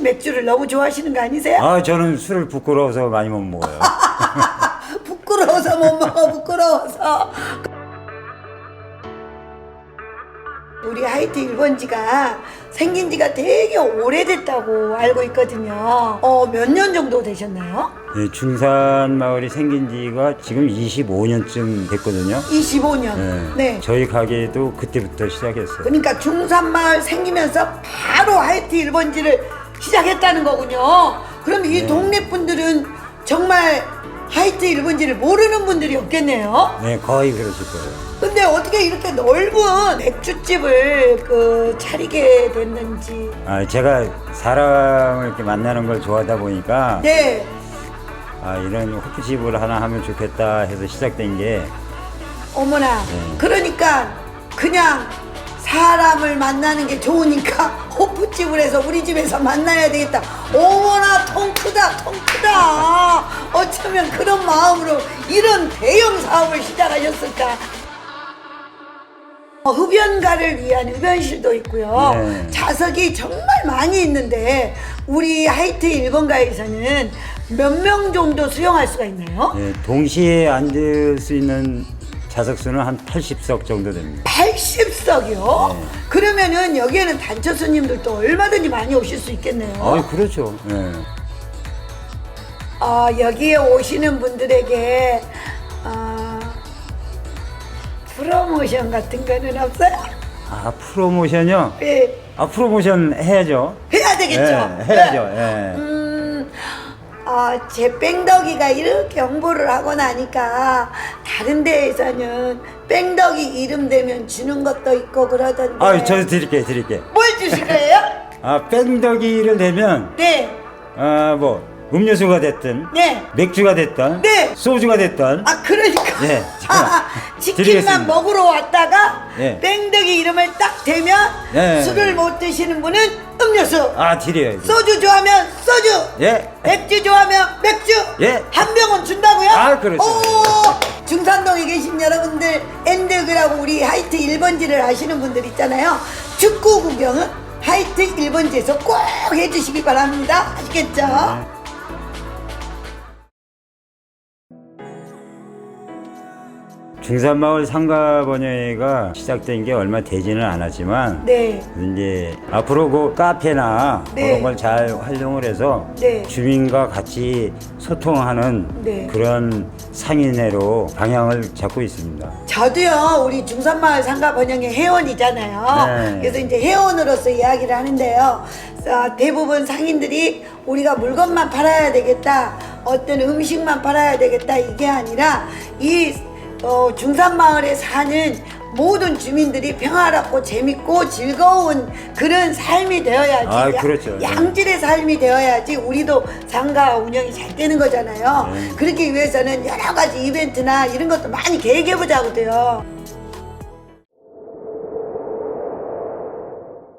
맥주를 너무 좋아하시는 거 아니세요? 아 저는 술을 부끄러워서 많이 못 먹어요. 부끄러워서 못 먹어 부끄러워서 우리 하이트 1번지가 생긴 지가 되게 오래됐다고 알고 있거든요 어 몇 년 정도 되셨나요? 예, 중산 마을이 생긴 지가 지금 25년쯤 됐거든요. 25년 예, 네 저희 가게도 그때부터 시작했어요. 그러니까 중산마을 생기면서 바로 하이트 1번지를 시작했다는 거군요 그럼 이 네. 동네 분들은 정말 하이트 1번지를 모르는 분들이 없겠네요 네, 거의 그러실 거예요. 근데 어떻게 이렇게 넓은 맥주집을 그 차리게 됐는지. 아, 제가 사람을 이렇게 만나는 걸 좋아하다 보니까 네. 아, 이런 호프집을 하나 하면 좋겠다 해서 시작된 게 어머나. 네. 그러니까 그냥 사람을 만나는 게 좋으니까 호프집을 해서 우리 집에서 만나야 되겠다. 어머나 통 크다 통 크다. 어쩌면 그런 마음으로 이런 대형 사업을 시작하셨을까. 어, 흡연가를 위한 흡연실도 있고요. 네. 좌석이 정말 많이 있는데 우리 하이트 1번가에서는 몇 명 정도 수용할 수가 있나요? 예, 동시에 앉을 수 있는 좌석 수는 한 80석 정도 됩니다. 80석이요? 네. 그러면은 여기에는 단체 손님들도 얼마든지 많이 오실 수 있겠네요. 아, 그렇죠. 예. 아, 여기에 오시는 분들에게 아, 프로모션 같은 거는 없어요? 아, 프로모션요? 예, 아, 프로모션 해야죠. 해야 되겠죠? 예, 해야죠. 네. 예. 음, 아, 제 뺑덕이가 이렇게 홍보를 하고 나니까 다른 데에서는 뺑덕이 이름 되면 주는 것도 있고 그러던데. 아, 저 드릴게요, 드릴게요. 뭘 주실 거예요? 아, 뺑덕이를 내면, 네, 아, 뭐, 음료수가 됐든, 네. 맥주가 됐든, 네. 소주가 됐든, 아 그러니까 네, 아, 아, 치킨만 드리겠습니다. 먹으러 왔다가 네. 뺑덕이 이름을 딱 대면 네. 술을 못 드시는 분은 음료수 아, 드려요. 소주 좋아하면 소주 예. 맥주 좋아하면 맥주 예. 한 병은 준다고요? 아, 그렇죠. 오, 중산동에 계신 여러분들 엔드그라고 우리 하이트 1번지를 아시는 분들 있잖아요. 축구 구경은 하이트 1번지에서 꼭 해주시기 바랍니다. 아시겠죠? 중산마을 상가번영회가 시작된 게 얼마 되지는 않았지만 네. 이제 앞으로 그 카페나 네. 그런 걸 잘 활용을 해서 네. 주민과 같이 소통하는 네. 그런 상인회로 방향을 잡고 있습니다. 저도요 우리 중산마을 상가 번영의 회원이잖아요. 네. 그래서 이제 회원으로서 이야기를 하는데요. 어, 대부분 상인들이 우리가 물건만 팔아야 되겠다, 어떤 음식만 팔아야 되겠다 이게 아니라 이 어, 중산마을에 사는 모든 주민들이 평화롭고 재밌고 즐거운 그런 삶이 되어야지 아, 그렇죠. 네. 양질의 삶이 되어야지 우리도 상가 운영이 잘 되는 거잖아요. 네. 그렇기 위해서는 여러 가지 이벤트나 이런 것도 많이 계획해 보자고요.